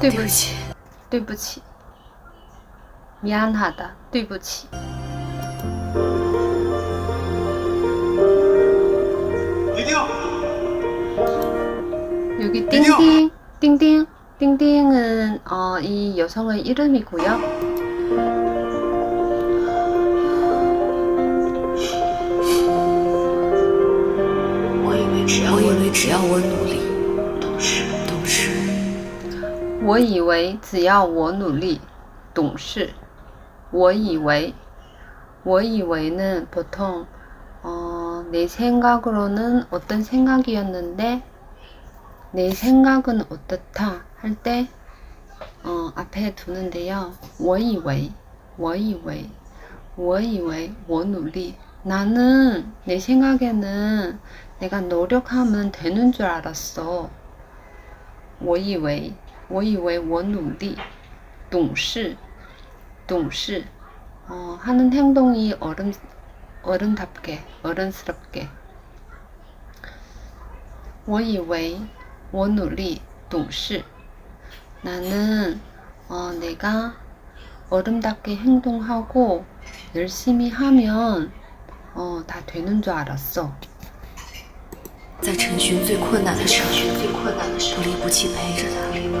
对不起，对不起. 미안하다. 对不起. 드디어 여기 드디어! 띵띵, 띵띵, 띵띵은 어, 이 여성의 이름이고요. 我以为只要我以为只要我努力，懂事懂事， 我以为只要我努力, 懂事.我以为, 我以为는 보통 어, 내 생각으로는 어떤 생각이었는데 내 생각은 어떻다 할 때 어, 앞에 두는데요. 我以为,我以为,我以为,我努力. 나는 내 생각에는 내가 노력하면 되는 줄 알았어. 我以为, 我以为我努力,懂事,懂事. 어, 하는 행동이 어른 어른답게, 어른스럽게. 我以为我努力,懂事. 나는 어, 내가 어른답게 행동하고 열심히 하면 어, 다 되는 줄 알았어. 在陈寻最困难的时候，不离不弃陪着他， 不离不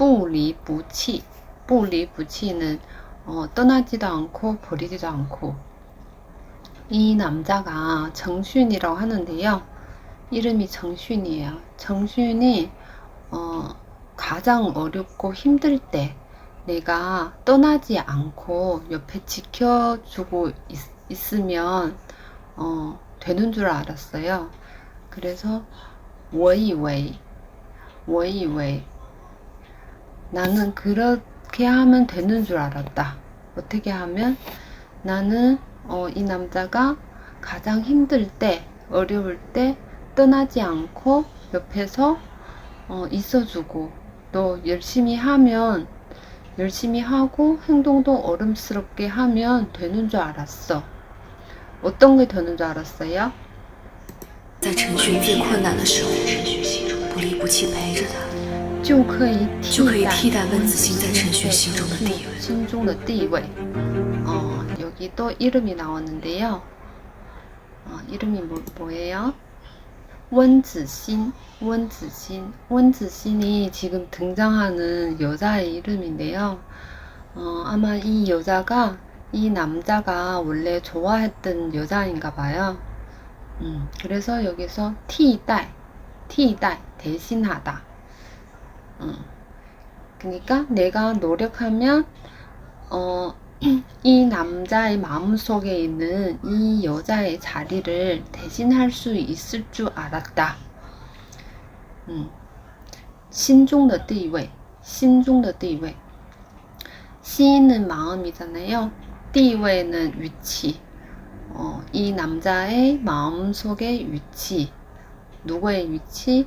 不离不弃,不离不弃는 어, 떠나지도 않고 버리지도 않고 이 남자가 정슌이라고 하는데요. 이름이 정슌이에요. 정슌이 어, 가장 어렵고 힘들 때 내가 떠나지 않고 옆에 지켜주고 있, 으면 어, 되는 줄 알았어요. 그래서 我以为,我以为 나는 그렇게 하면 되는 줄 알았다. 어떻게 하면 나는 어, 이 남자가 가장 힘들 때, 어려울 때 떠나지 않고 옆에서 어, 있어주고 또 열심히 하면 열심히 하고 행동도 어른스럽게 하면 되는 줄 알았어. 어떤 게 되는 줄 알았어요? 在陈寻最困难的时候，不离不弃陪着他， 就可以就可以替代温温子欣在陈寻心中的地位。 心中的地位. 어, 여기 또 이름이 나왔는데요. 어, 이름이 뭐, 뭐예요? 원즈신, 원즈신, 원즈신이 지금 등장하는 여자의 이름인데요. 어, 아마 이 여자가 이 남자가 원래 좋아했던 여자인가 봐요. 음, 그래서 여기서 티다이, 티다이, 대신하다. 음, 그러니까 내가 노력하면 어, 이 남자의 마음속에 있는 이 여자의 자리를 대신할 수 있을 줄 알았다. 음, 心中的地位,心中的地位. 시는 마음이잖아요. 地位는 위치. 어, 이 남자의 마음속의 위치. 누구의 위치?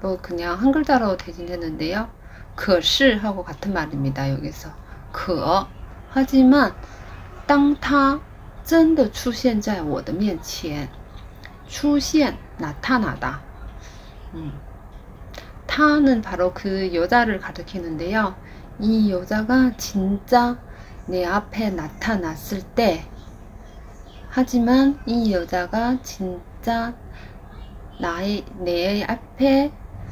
로 그냥 한 글자로 대신했는데요. 可是하고 같은 말입니다. 여기서 可 하지만 当他真的出现在我的面前，出现 나타나다. 음. 타는 바로 그 여자를 가리키는데요. 이 여자가 진짜 내 앞에 나타났을 때, 하지만 이 여자가 진짜 나의 내 앞에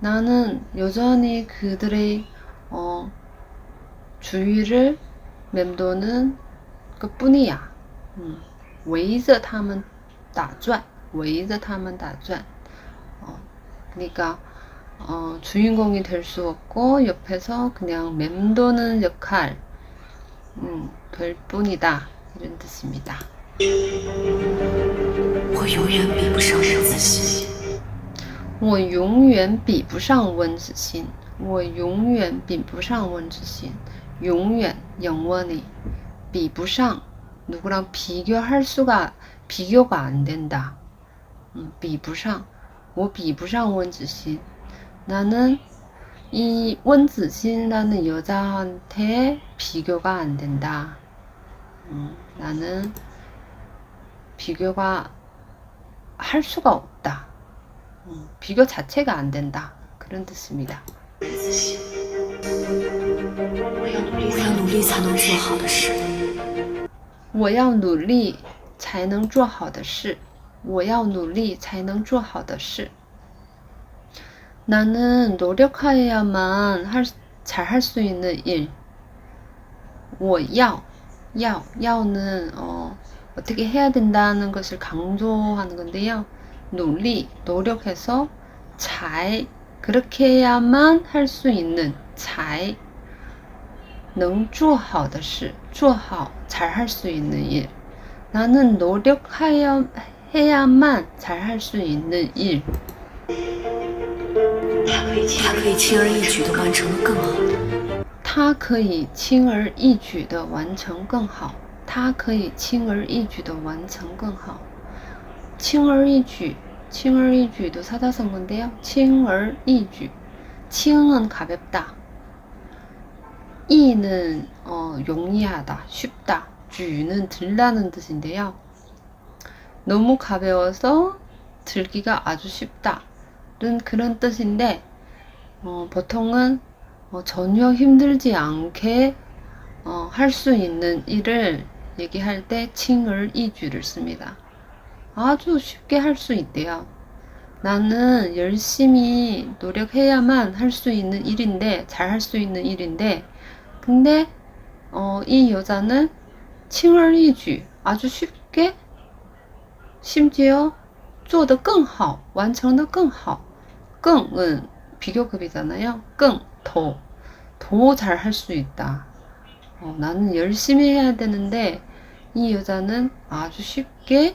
나는 여전히 그들의 어 주위를 맴도는 것뿐이야. 음, 围着他们打转，围着他们打转。 어, 그러니까 어, 주인공이 될 수 없고 옆에서 그냥 맴도는 역할 음, 될 뿐이다 이런 뜻입니다. 我永远比不上温子欣。 我永远比不上温子欣。我永远比不上温子欣。永远 영원히 比不上 누구랑 비교할 수가 비교가 안 된다. 음, 比不上我比不上温子欣. 나는 이 원子欣이라는 여자한테 비교가 안 된다. 음, 나는 비교가 할 수가 없다. 음, 비교 자체가 안 된다. 그런 뜻입니다. 温子欣，我要努力，我要努力才能做好的事。我要努力才能做好的事。我要努力才能做好的事。 나는 노력해야만 할, 잘할 수 있는 일. 我要, 要, 要는 어, 어떻게 해야 된다는 것을 강조하는 건데요. 努力, 노력해서 잘, 그렇게 해야만 할 수 있는 才能做好的事,做好, 잘할 수 있는 일. 나는 노력해야 해야만 잘할 수 있는 일. 他可以，他可以轻而易举的完成的更好。他可以轻而易举的完成更好。他可以轻而易举 칭얼이쥐도 사자성어인데요. 칭얼이쥐. 칭은 가볍다. 이는 어, 용이하다, 쉽다. 쥐는 들다는 뜻인데요. 너무 가벼워서 들기가 아주 쉽다는 그런 뜻인데 어, 보통은 어, 전혀 힘들지 않게 어, 할 수 있는 일을 얘기할 때 칭을 이주를 씁니다. 아주 쉽게 할 수 있대요. 나는 열심히 노력해야만 할 수 있는 일인데, 잘 할 수 있는 일인데, 근데, 어, 이 여자는 칭을 이주 아주 쉽게, 심지어 做得更好,完成得更好. 更은 비교급이잖아요. 更, 더, 더 잘 할 수 있다. 어, 나는 열심히 해야 되는데 이 여자는 아주 쉽게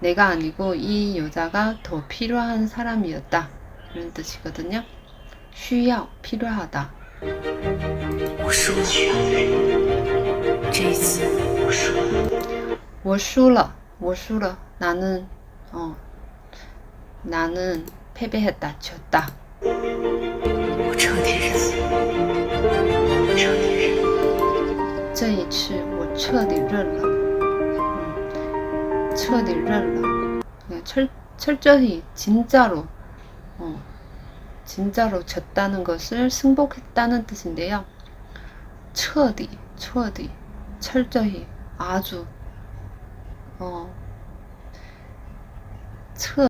내가 아니고 이 여자가 더 필요한 사람이었다. 이런 뜻이거든요. 需要 필요하다. 我输了，这一次我输了。我输了,我输了. 나는 어 나는 패배했다. 졌다. 我彻底认了，我彻底认了。 치워야 될 일을 그냥 철, 철저히, 진짜로, 어, 진짜로 졌다는 것을 승복했다는 뜻인데요. 처디, 처디, 철저히, 아주, 어, 처